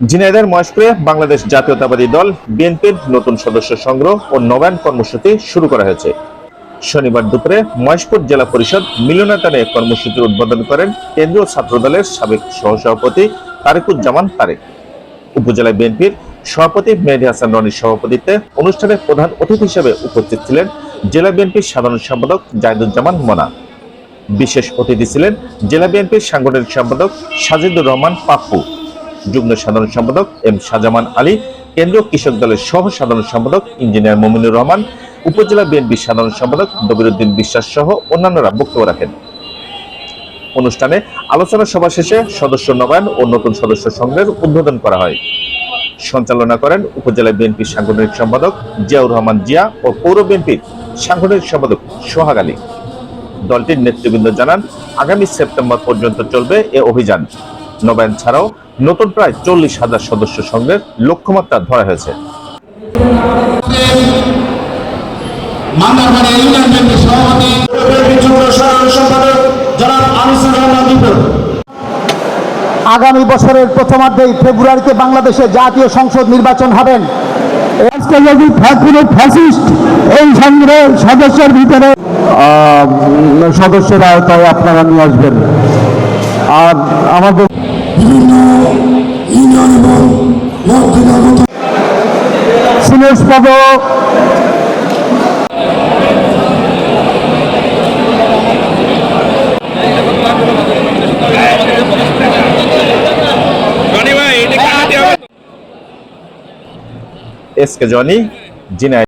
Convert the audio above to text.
ঝিনাইদের মহেশপুরে বাংলাদেশ জাতীয়তাবাদী দল, বিএনপির নতুন সদস্য সংগ্রহ ও নবায়ন কর্মসূচি শুরু করা হয়েছে। শনিবার দুপুরে মহেশপুর জেলা পরিষদ মিলনায়তনে কর্মসূচির উদ্বোধন করেন কেন্দ্রীয় ছাত্রদলের সাবেক সহসভাপতি তারেকুজ্জামান তারেক। উপজেলা বিএনপির সভাপতি মেহেদি হাসান রনির সভাপতিত্বে অনুষ্ঠানে প্রধান অতিথি হিসেবে উপস্থিত ছিলেন জেলা বিএনপির সাধারণ সম্পাদক জাহিদুজ্জামান মোনা। বিশেষ অতিথি ছিলেন জেলা বিএনপির সাংগঠনিক সম্পাদক সাজিদুর রহমান পাপ্পু। যুগ্ম সাধারণ সম্পাদক এম শাহজামান আলী, কেন্দ্রীয় কৃষক দলের সহ সাধারণ সম্পাদক ইঞ্জিনিয়ার মমিনুর রহমান, উপজেলা বিএনপির সাধারণ সম্পাদক দবিরুদ্দিন বিশ্বাস সহ অন্যান্যরা বক্তব্য রাখেন। অনুষ্ঠানে আলোচনা সভা শেষে সদস্য নবায়ন ও নতুন সদস্য সংগ্রহের উদ্বোধন করা হয়। সঞ্চালনা করেন উপজেলা বিএনপির সাংগঠনিক সম্পাদক জিয়াউর রহমান জিয়া ও পৌর বিএনপির সাংগঠনিক সম্পাদক সোহাগ আলী। দলটির নেতৃবৃন্দ জানান, আগামী সেপ্টেম্বর পর্যন্ত চলবে এ অভিযান। নবায়ন ছাড়াও নতুন প্রায় চল্লিশ হাজার সদস্য সংঘের লক্ষ্যমাত্রা ধরা হয়েছে। আগামী বছরের প্রথমার্ধেই ফেব্রুয়ারিতে বাংলাদেশে জাতীয় সংসদ নির্বাচন হবেন। আজকে যদি ফ্যাসিস্ট এই সংগ্রহের সদস্যের ভিতরে সদস্যরা তাই আপনারা নিয়ে আসবেন। আর আমাদের বিভিন্ন ইউনিয়ন এবং ব্লক থেকে আগত সুরেশ পদক এস কে জনি জিনাই